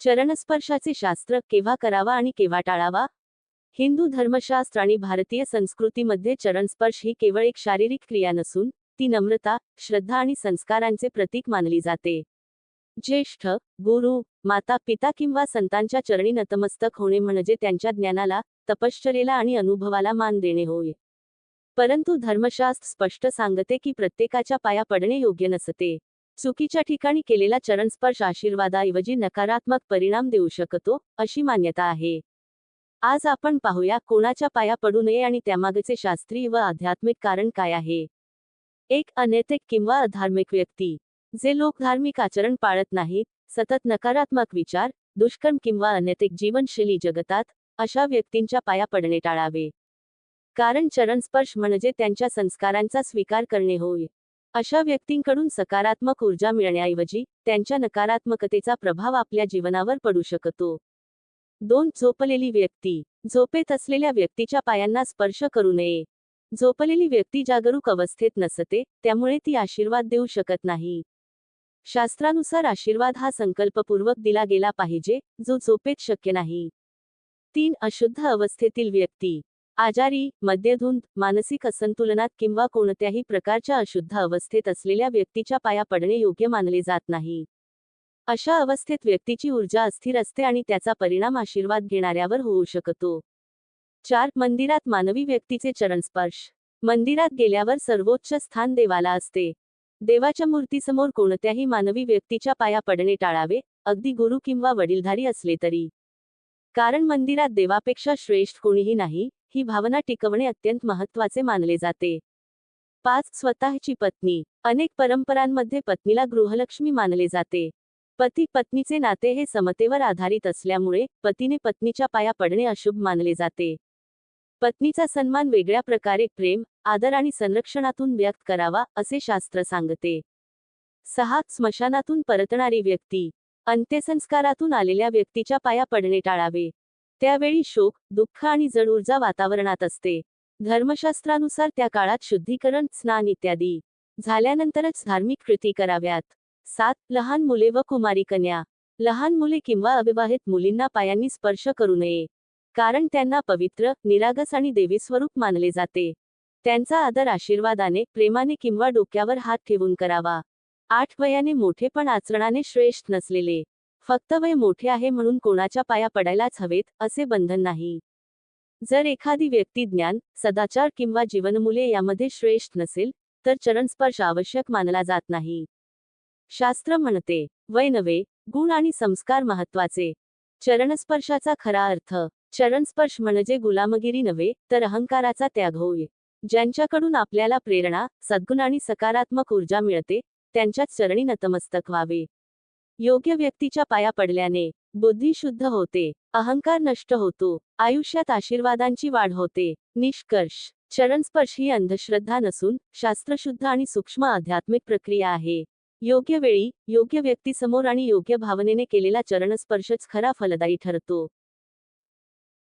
चरणस्पर्शाचे शास्त्र केव्हा करावा आणि केव्हा टाळावा? हिंदू धर्मशास्त्र आणि भारतीय संस्कृतीमध्ये चरणस्पर्श ही केवळ एक शारीरिक क्रिया नसून ती नम्रता श्रद्धा आणि संस्कारांचे प्रतीक मानली जाते. ज्येष्ठ गुरु माता पिता किंवा संतांच्या चरणी नतमस्तक होणे म्हणजे त्यांच्या ज्ञानाला तपश्चरेला आणि अनुभवाला मान देणे होय. परंतु धर्मशास्त्र स्पष्ट सांगते की प्रत्येकाच्या पाया पडणे योग्य नसते. चुकीच्या ठिकाणी केलेला चरणस्पर्श आशीर्वादाऐवजी नकारात्मक परिणाम देऊ शकतो अशी मान्यता आहे. आज आपण पाहूया कोणाच्या पाया पडू नये आणि त्यामागचे शास्त्रीय व आध्यात्मिक कारण काय आहे. एक अनैतिक किंवा अधार्मिक व्यक्ती जे लोक धार्मिक आचरण पाळत नाहीत सतत नकारात्मक विचार दुष्कर्म किंवा अनैतिक जीवनशैली जगतात अशा व्यक्तींच्या पाया पडणे टाळावे. कारण चरणस्पर्श म्हणजे त्यांच्या संस्कारांचा स्वीकार करणे होय. अशा व्यक्तींकडून सकारात्मक ऊर्जा मिळण्याऐवजी त्यांच्या नकारात्मकतेचा प्रभाव आपल्या जीवनावर पडू शकतो. दोन झोपलेली व्यक्ती. झोपेत असलेल्या व्यक्तीच्या पायांना स्पर्श करू नये. झोपलेली व्यक्ती जागरूक अवस्थेत नसते त्यामुळे ती आशीर्वाद देऊ शकत नाही. शास्त्रानुसार आशीर्वाद हा संकल्पपूर्वक दिला गेला पाहिजे जो झोपेत शक्य नाही. तीन अशुद्ध अवस्थेतील व्यक्ती. आजारी मद्यधुंद मानसिक असंतुलनात किंवा कोणत्याही प्रकारच्या अशुद्ध अवस्थेत असलेल्या व्यक्तीच्या पाया पडणे योग्य मानले जात नाही. अशा अवस्थेत व्यक्तीची ऊर्जा अस्थिर असते आणि त्याचा परिणाम आशीर्वाद घेणाऱ्यावर होऊ शकतो. चार मंदिरात मानवी व्यक्तीचे चरणस्पर्श. मंदिरात गेल्यावर सर्वोच्च स्थान देवाला असते. देवाच्या मूर्तीसमोर कोणत्याही मानवी व्यक्तीच्या पाया पडणे टाळावे अगदी गुरु किंवा वडीलधारी असले तरी. कारण मंदिरात देवापेक्षा श्रेष्ठ कोणीही नाही ही भावना टिकवणे अत्यंत महत्त्वाचे मानले जाते. पाच स्वतःची पत्नी. अनेक परंपरांमध्ये पत्नीला गृहलक्ष्मी मानले जाते. पती पत्नीचे नाते हे समतेवर आधारित असल्यामुळे पतीने पत्नीच्या पाया पडणे अशुभ मानले जाते. पत्नीचा सन्मान वेगळ्या प्रकारे प्रेम आदर आणि संरक्षणातून व्यक्त करावा असे शास्त्र सांगते. सहा स्मशानातून परतणारी व्यक्ती. अंत्यसंस्कारातून आलेल्या व्यक्तीच्या पाया पडणे टाळावे. त्यावेळी शोक दुःख आणि जड ऊर्जा वातावरणात असते. धर्मशास्त्रानुसार त्या काळात शुद्धीकरण स्नान इत्यादी झाल्यानंतरच धार्मिक कृती कराव्यात. सात लहान मुले व कुमारी कन्या. लहान मुले किंवा अविवाहित मुलींना पायांनी स्पर्श करू नये. कारण त्यांना पवित्र निरागस आणि देवी स्वरूप मानले जाते. त्यांचा आदर आशीर्वादाने प्रेमाने किंवा डोक्यावर हात ठेवून करावा. आठ वयाने मोठे पण आचरणाने श्रेष्ठ नसलेले. फक्त वय मोठे आहे म्हणून कोणाच्या पाया पडायलाच हवेत असे बंधन नाही. जर एखादी व्यक्ती ज्ञान सदाचार किंवा जीवनमूल्ये यामध्ये श्रेष्ठ नसेल तर चरणस्पर्श आवश्यक मानला जात नाही. शास्त्र म्हणते वय नव्हे गुण आणि संस्कार महत्त्वाचे चरणस्पर्शाचा खरा अर्थ चरणस्पर्श म्हणजे गुलामगिरी नव्हे तर अहंकाराचा त्याग होय. ज्यांच्याकडून आपल्याला प्रेरणा सद्गुण आणि सकारात्मक ऊर्जा मिळते त्यांच्याच चरणी नतमस्तक व्हावे. योग्य व्यक्तीच्या पाया पडल्याने बुद्धी शुद्ध होते अहंकार नष्ट होतो आयुष्यात आशीर्वादांची वाढ होते. निष्कर्ष चरणस्पर्श ही अंधश्रद्धा नसून शास्त्रशुद्ध आणि सूक्ष्म आध्यात्मिक प्रक्रिया आहे. योग्य वेळी योग्य व्यक्तीसमोर आणि योग्य भावनेने केलेला चरणस्पर्शच खरा फलदायी ठरतो.